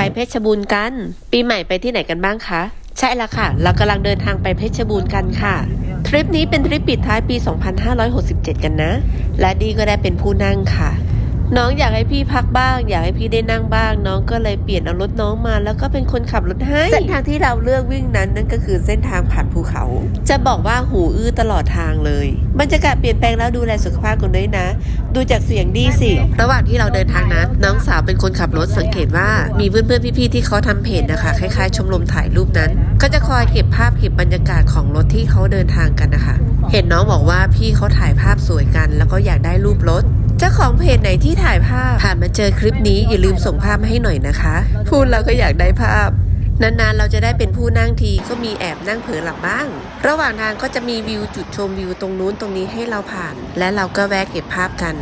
ไปเพชรบูรณ์กัน ปีใหม่ไปที่ไหนกันบ้างคะ ใช่ละค่ะ เรากำลังเดินทางไปเพชรบูรณ์กันค่ะ ทริปนี้เป็นทริปปิดท้ายปี 2567 กันนะ และดีก็ได้เป็นผู้นั่งค่ะ น้องอยากให้พี่พักบ้าง อยากให้พี่ได้นั่งบ้าง น้องก็เลยเปลี่ยนเอารถน้องมา แล้วก็เป็นคนขับรถให้เส้นทางที่เราเลือกวิ่งนั้นนั่นก็คือเส้นทางผ่านภูเขา จะบอกว่าหูอื้อตลอดทางเลยบรรยากาศเปลี่ยนแปลงแล้วดูแลสุขภาพกันด้วยนะ ดูจากเสียงดีสิระหว่างที่เราเดินทางนั้น น้องสาวเป็นคนขับรถสังเกตว่ามีเพื่อนๆพี่ๆที่เขาทำเพจนะคะคล้ายๆ ชมรมถ่ายรูปนั้น ก็จะคอยเก็บภาพเก็บบรรยากาศของรถที่เขาเดินทางกันนะคะเห็นน้องบอกว่าพี่เขาถ่ายภาพสวยกัน แล้วก็อยากได้รูปรถ เจ้าของเพจไหนที่ถ่ายภาพ ผ่านมาเจอคลิปนี้อย่าลืมส่งภาพมาให้หน่อยนะคะ พูดแล้วก็อยากได้ภาพ นานๆเราจะได้เป็นผู้นั่งทีก็มีแอบนั่งเผลอหลับบ้าง ระหว่างทางก็จะมีวิวจุดชมวิวตรงนู้นตรงนี้ให้เราผ่าน และเราก็แวะเก็บภาพกัน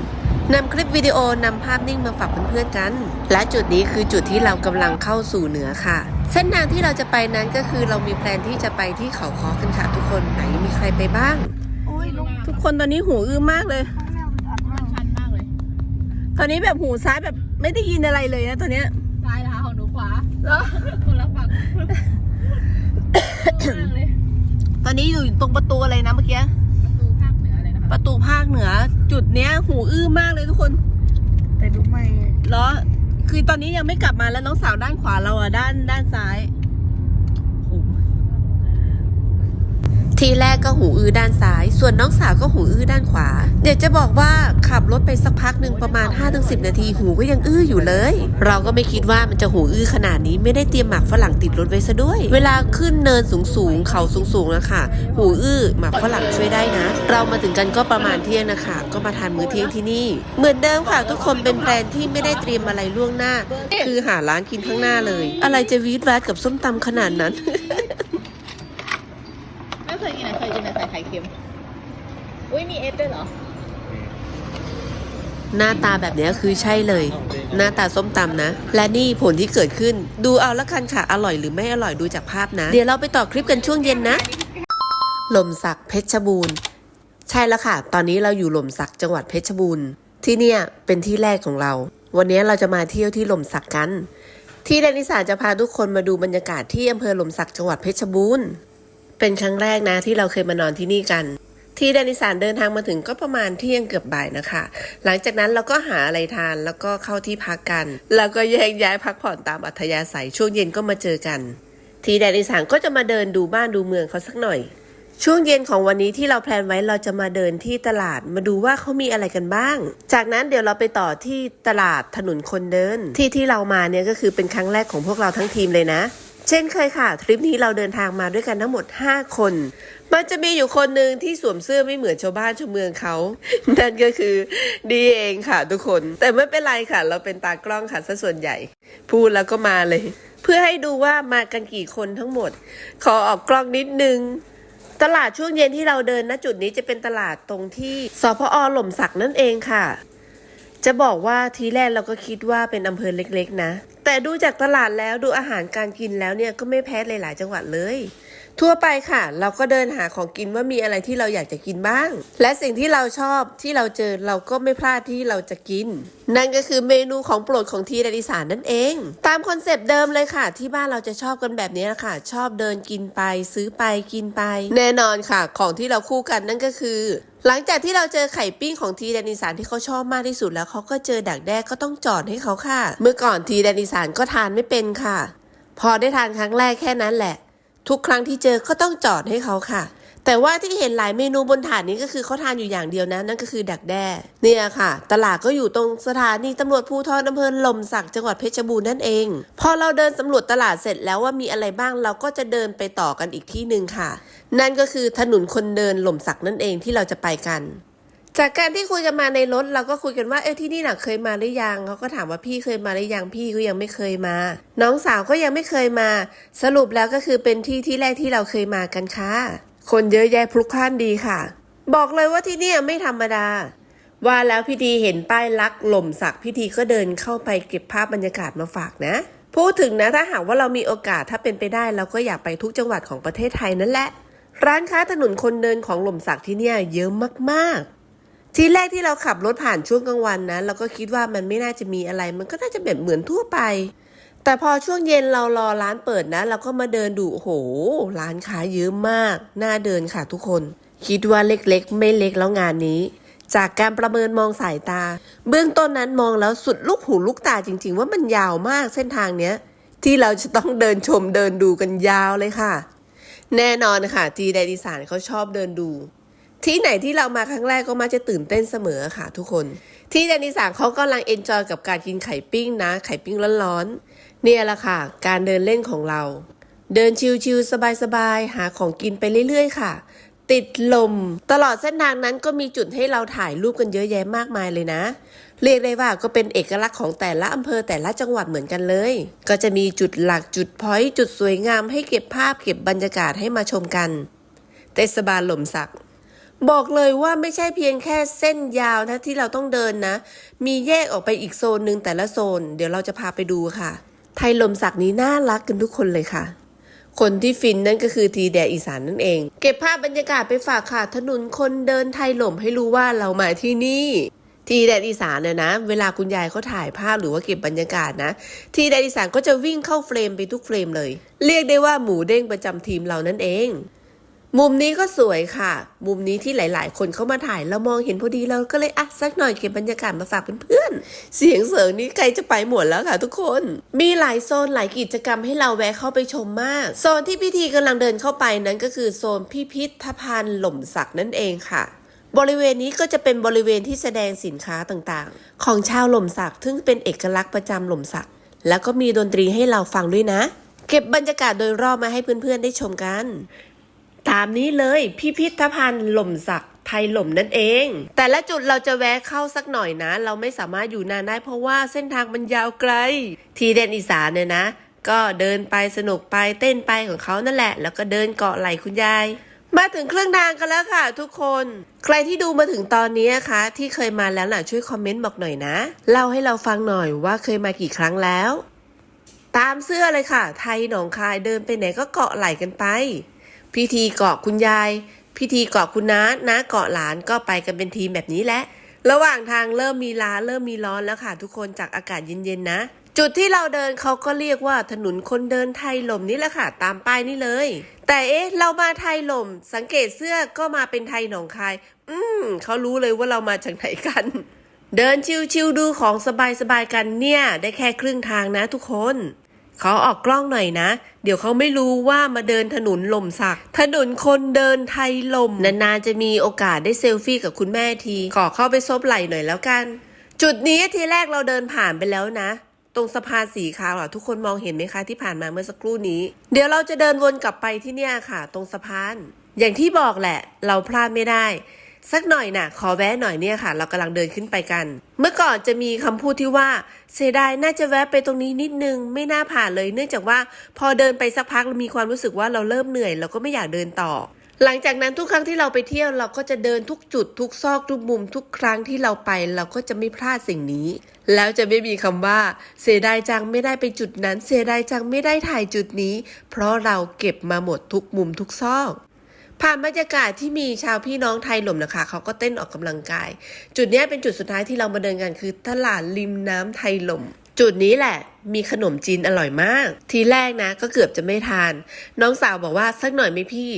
นำคลิปวิดีโอนำภาพนิ่งมาฝากเพื่อนๆกัน และจุดนี้คือจุดที่เรากำลังเข้าสู่เหนือค่ะ เส้นทางที่เราจะไปนั้นก็คือเรามีแพลนที่จะไปที่เขาคอกันค่ะทุกคนไหนมีใครไปบ้าง โอ้ยลุงทุกคนตอนนี้หูอื้อมากเลยชันมากเลย ตอนนี้แบบหูซ้ายแบบไม่ได้ยินอะไรเลยนะตอนเนี้ยซ้ายนะคะของหนูขวาแล้วคนละฝั่งมากเลยตอนนี้อยู่ตรงประตูอะไรนะเมื่อกี้ประตูภาคเหนืออะไรนะคะประตูภาคเหนือ จุดเนี้ย หูอื้อมากเลยทุกคนแต่ดูไม่แล้วคือตอนนี้ยังไม่กลับมาแล้วน้องสาวด้านขวาเราอะด้านด้านซ้ายโอ้ ทีแรกก็หูอื้อด้านซ้าย ส่วนน้องสาวก็หูอื้อด้านขวา เดี๋ยวจะบอกว่าขับรถไปสักพักหนึ่งประมาณ 5-10 นาทีหูก็ยังอื้ออยู่เลย เราก็ไม่คิดว่ามันจะหูอื้อขนาดนี้ไม่ได้เตรียมหมากฝรั่งติดรถไว้ซะด้วย เวลาขึ้นเนินสูงๆเขาสูงๆนะคะหูอื้อหมากฝรั่งช่วยได้นะ เรามาถึงกันก็ประมาณเที่ยงนะคะ ก็มาทานมื้อเที่ยงที่นี่ เหมือนเดิมค่ะทุกคนเป็นแพลนที่ไม่ได้เตรียมอะไรล่วงหน้า คือหาร้านกินข้างหน้าเลย อะไรจะวีดแวดกับส้มตำขนาดนั้น กินแต่ใส่ไข่เค็ม อุ้ยมีเอสด้วยเหรอ หน้าตาแบบเนี้ยคือใช่เลย หน้าตาส้มตำนะ และนี่ผลที่เกิดขึ้น ดูเอาละกันค่ะ อร่อยหรือไม่อร่อยดูจากภาพนะ เดี๋ยวเราไปต่อคลิปกันช่วงเย็นนะหล่มสักเพชรบูรณ์ ใช่แล้วค่ะ ตอนนี้เราอยู่หล่มสักจังหวัดเพชรบูรณ์ ที่เนี่ยเป็นที่แรกของเรา วันนี้เราจะมาเที่ยวที่หล่มสักกัน ที่แดนิสาจะพาทุกคนมาดูบรรยากาศที่อำเภอหล่มสักจังหวัดเพชรบูรณ์ เป็นครั้งแรกนะที่เราเคยมานอนที่นี่กัน ที่แดนิสานเดินทางมาถึงก็ประมาณเที่ยงเกือบบ่ายนะคะ หลังจากนั้นเราก็หาอะไรทานแล้วก็เข้าที่พักกัน แล้วก็แยกย้ายพักผ่อนตามอัธยาศัยช่วงเย็นก็มาเจอกัน ทีแดนอีสานก็จะมาเดินดูบ้านดูเมืองเขาสักหน่อย ช่วงเย็นของวันนี้ที่เราแพลนไว้เราจะมาเดินที่ตลาดมาดูว่าเขามีอะไรกันบ้าง จากนั้นเดี๋ยวเราไปต่อที่ตลาดถนนคนเดิน ที่ที่เรามาเนี่ยก็คือเป็นครั้งแรกของพวกเราทั้งทีมเลยนะ เช่นเคยค่ะ ทริปนี้เราเดินทางมาด้วยกันทั้งหมด 5 คน มันจะมีอยู่คนหนึ่งที่สวมเสื้อไม่เหมือนชาวบ้านชาวเมืองเขา นั่นก็คือดีเองค่ะทุกคน แต่ไม่เป็นไรค่ะ เราเป็นตากล้องค่ะซะส่วนใหญ่ พูดแล้วก็มาเลย เพื่อให้ดูว่ามากันกี่คนทั้งหมด ขอออกกล้องนิดนึงตลาดช่วงเย็นที่เราเดินณจุดนี้จะเป็นตลาดตรงที่สพอหล่มสักนั่นเองค่ะ จะบอกว่าทีแรกเราก็คิดว่าเป็นอำเภอเล็กๆ นะ แต่ดูจากตลาดแล้วดูอาหารการกินแล้วเนี่ยก็ไม่แพ้หลาย ๆ จังหวัดเลย ทั่วไปค่ะ เราก็เดินหาของกินว่ามีอะไรที่เราอยากจะกินบ้าง และสิ่งที่เราชอบที่เราเจอเราก็ไม่พลาดที่เราจะกิน นั่นก็คือเมนูของโปรดของทีแดนอีสานนั่นเอง ตามคอนเซปต์เดิมเลยค่ะ ที่บ้านเราจะชอบกันแบบนี้ค่ะชอบเดินกินไปซื้อไปกินไป แน่นอนค่ะ ของที่เราคู่กันนั่นก็คือ หลังจากที่เราเจอไข่ปิ้งของทีแดนอีสานที่เขาชอบมากที่สุดแล้วเขาก็เจอดักแด้ก็ต้องจอดให้เขาค่ะ เมื่อก่อนทีแดนอีสานก็ทานไม่เป็นค่ะ พอได้ทานครั้งแรกแค่นั้นแหละ ทุกครั้งที่เจอก็ต้องจอดให้เขาค่ะ แต่ว่าที่เห็นหลายเมนูบนถาดนี้ก็คือเขาทานอยู่อย่างเดียวนะ นั่นก็คือดักแด้เนี่ยค่ะ ตลาดก็อยู่ตรงสถานีตำรวจภูธรอำเภอลมสักจังหวัดเพชรบูรณ์นั่นเอง พอเราเดินสำรวจตลาดเสร็จแล้วว่ามีอะไรบ้างเราก็จะเดินไปต่อกันอีกที่หนึ่งค่ะ นั่นก็คือถนนคนเดินลมสักนั่นเองที่เราจะไปกันจากการที่คุยกันมาในรถเราก็คุยกันว่าเอ้ที่นี่น่ะเคยมาหรือยังเขาก็ถามว่าพี่เคยมาหรือยังพี่ก็ยังไม่เคยมา น้องสาวก็ยังไม่เคยมา สรุปแล้วก็คือเป็นที่ที่แรกที่เราเคยมากันค่ะ คนเยอะแยะพลุกพล่านดีค่ะ บอกเลยว่าที่นี่ไม่ธรรมดา ว่าแล้วพี่ทีเห็นป้ายลักหล่มสักพี่ทีก็เดินเข้าไปเก็บภาพบรรยากาศมาฝากนะ พูดถึงนะถ้าหากว่าเรามีโอกาสถ้าเป็นไปได้เราก็อยากไปทุกจังหวัดของประเทศไทยนั่นแหละ ร้านค้าถนนคนเดินของหล่มสักที่เนี่ยเยอะมากๆ ทีแรกที่เราขับรถผ่านช่วงกลางวันนะเราก็คิดว่ามันไม่น่าจะมีอะไร มันก็น่าจะแบบเหมือนทั่วไป แต่พอช่วงเย็นเรารอร้านเปิดนะ เราก็มาเดินดูโอ้โห ร้านค้าเยอะมาก น่าเดินค่ะทุกคน คิดว่าเล็กๆ ไม่เล็กแล้วงานนี้ จากการประเมินมองสายตา เบื้องต้นนั้นมองแล้วสุดลูกหูลูกตาจริง ๆ ว่ามันยาวมากเส้นทางเนี้ย ที่เราจะต้องเดินชมเดินดูกันยาวเลยค่ะ แน่นอนค่ะทีแดนอีสานเขาชอบเดินดูที่ไหนที่เรามาครั้งแรกก็มักจะตื่นเต้นเสมอค่ะทุกคน ที่แดนอีสานเขากำลังเอนจอยกับการกินไข่ปิ้งนะ ไข่ปิ้งร้อนๆ เนี่ยแหละค่ะ การเดินเล่นของเรา เดินชิวๆสบายๆ หาของกินไปเรื่อยๆ ค่ะ ติดลม ตลอดเส้นทางนั้นก็มีจุดให้เราถ่ายรูปกันเยอะแยะมากมายเลยนะ เรียกได้ว่าก็เป็นเอกลักษณ์ของแต่ละอำเภอแต่ละจังหวัดเหมือนกันเลย ก็จะมีจุดหลักจุดพอยต์จุดสวยงามให้เก็บภาพเก็บบรรยากาศให้มาชมกัน เทศบาลหล่มสักบอกเลยว่าไม่ใช่เพียงแค่เส้นยาวนะที่เราต้องเดินนะ มีแยกออกไปอีกโซนหนึ่งแต่ละโซน เดี๋ยวเราจะพาไปดูค่ะ ไทยลมสักนี้น่ารักกันทุกคนเลยค่ะ คนที่ฟินนั่นก็คือทีแดอีสานนั่นเอง เก็บภาพบรรยากาศไปฝากค่ะ ถนนคนเดินไทยหล่มให้รู้ว่าเรามาที่นี่ ทีแดดอีสานเนี่ยนะ เวลาคุณยายเขาถ่ายภาพหรือว่าเก็บบรรยากาศนะ ทีแดดอีสานก็จะวิ่งเข้าเฟรมไปทุกเฟรมเลย เรียกได้ว่าหมูเด้งประจำทีมเรานั่นเอง มุมนี้ก็สวยค่ะ มุมนี้ที่หลาย ๆ คนเข้ามาถ่ายเรามองเห็นพอดีเราก็เลยอะสักหน่อยเก็บบรรยากาศมาฝากเพื่อนๆ เสียงเสริงนี้ใครจะไปหมดแล้วค่ะทุกคน มีหลายโซนหลายกิจกรรมให้เราแวะเข้าไปชมมาก โซนที่พิธีกำลังเดินเข้าไปนั้นก็คือโซนพิพิธภัณฑ์หล่มสักนั่นเองค่ะบริเวณนี้ก็จะเป็นบริเวณที่แสดงสินค้าต่างๆ ของชาวหล่มสักซึ่งเป็นเอกลักษณ์ประจำหล่มสัก แล้วก็มีดนตรีให้เราฟังด้วยนะ เก็บบรรยากาศโดยรอบมาให้เพื่อนๆได้ชมกัน ตามนี้เลยพิพิธภัณฑ์หล่มสักไทยหล่มนั่นเอง แต่ละจุดเราจะแวะเข้าสักหน่อยนะ เราไม่สามารถอยู่นานได้เพราะว่าเส้นทางมันยาวไกล ทีเดนอีสานเนี่ยนะ ก็เดินไปสนุกไปเต้นไปของเขานั่นแหละ แล้วก็เดินเกาะไหล่คุณยายมาถึงเครื่องทางกันแล้วค่ะ ทุกคน ใครที่ดูมาถึงตอนนี้นะคะ ที่เคยมาแล้วน่ะช่วยคอมเมนต์บอกหน่อยนะ เล่าให้เราฟังหน่อยว่าเคยมากี่ครั้งแล้ว ตามเสื้อเลยค่ะ ไทยหนองคายเดินไปไหนก็เกาะไหล่กันไป พิธีเกาะคุณยาย พิธีเกาะคุณน้าน้าเกาะหลานก็ไปกันเป็นทีมแบบนี้แหละระหว่างทางเริ่มมีล้าเริ่มมีร้อนแล้วค่ะทุกคนจากอากาศเย็นๆนะ จุดที่เราเดินเขาก็เรียกว่าถนนคนเดินไทยลมนี่แหละค่ะ ตามป้ายนี่เลย แต่เอ๊ะ เรามาไทยลมสังเกตเสื้อก็มาเป็นไทยหนองคาย อืมเขารู้เลยว่าเรามาจากไหนกัน เดินชิวๆดูของสบายๆกันเนี่ย ได้แค่ครึ่งทางนะทุกคน ขอออกกล้องหน่อยนะ เดี๋ยวเขาไม่รู้ว่ามาเดินถนนลมสัก ถนนคนเดินไทยลม นานๆจะมีโอกาสได้เซลฟี่กับคุณแม่ที ขอเข้าไปซบไหล่หน่อยแล้วกัน จุดนี้ทีแรกเราเดินผ่านไปแล้วนะ ตรงสะพานสีขาวอะทุกคนมองเห็นไหมคะที่ผ่านมาเมื่อสักครู่นี้ เดี๋ยวเราจะเดินวนกลับไปที่เนี่ยค่ะ ตรงสะพาน อย่างที่บอกแหละ เราพลาดไม่ได้ สักหน่อยน่ะ ขอแวะหน่อยเนี่ยค่ะ เรากำลังเดินขึ้นไปกัน เมื่อก่อนจะมีคำพูดที่ว่า เสียดายน่าจะแวะไปตรงนี้นิดนึง ไม่น่าผ่านเลย เนื่องจากว่าพอเดินไปสักพักเรามีความรู้สึกว่าเราเริ่มเหนื่อย เราก็ไม่อยากเดินต่อ หลังจากนั้นทุกครั้งที่เราไปเที่ยวเราก็จะเดินทุกจุด ทุกซอกทุกมุม ทุกครั้งที่เราไป เราก็จะไม่พลาดสิ่งนี้ แล้วจะไม่มีคำว่า เสียดายจังไม่ได้ไปจุดนั้น เสียดายจังไม่ได้ถ่ายจุดนี้ เพราะเราเก็บมาหมดทุกมุมทุกซอก ผ่านบรรยากาศที่มีชาวพี่น้องไทยหล่มนะคะเขาก็เต้นออกกำลังกาย จุดนี้เป็นจุดสุดท้ายที่เรามาเดินกันคือตลาดริมน้ำไทยหล่ม จุดนี้แหละ มีขนมจีนอร่อยมาก ทีแรกนะก็เกือบจะไม่ทาน น้องสาวบอกว่าสักหน่อยไหมพี่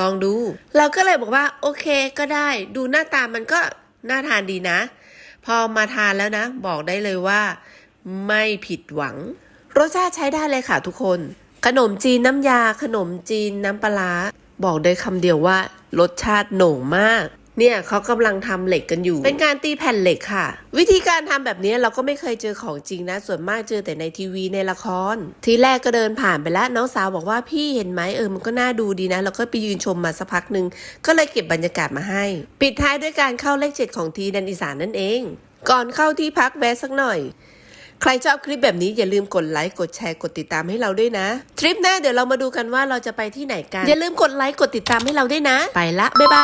ลองดู เราก็เลยบอกว่าโอเคก็ได้ ดูหน้าตามันก็น่าทานดีนะ พอมาทานแล้วนะ บอกได้เลยว่า ไม่ผิดหวัง รสชาติใช้ได้เลยค่ะทุกคน ขนมจีนน้ำยา ขนมจีนน้ำปลาร้า บอกได้คำเดียวว่ารสชาติโหน่งมากเนี่ยเขากำลังทำเหล็กกันอยู่ เป็นการตีแผ่นเหล็กค่ะ วิธีการทำแบบนี้เราก็ไม่เคยเจอของจริงนะ ส่วนมากเจอแต่ในทีวีในละคร ทีแรกก็เดินผ่านไปแล้วน้องสาวบอกว่าพี่เห็นไหมเออมันก็น่าดูดีนะ เราก็ไปยืนชมมาสักพักหนึ่งก็เลยเก็บบรรยากาศมาให้ ปิดท้ายด้วยการเข้าเลขเจ็ดของทีดันอีสานนั่นเอง ก่อนเข้าที่พักแวะสักหน่อย ใครชอบคลิปแบบนี้อย่าลืมกดไลค์กดแชร์กดติดตามให้เราด้วยนะ ทริปหน้าเดี๋ยวเรามาดูกันว่าเราจะไปที่ไหนกัน อย่าลืมกดไลค์กดติดตามให้เราด้วยนะ ไปละ บ๊ายบาย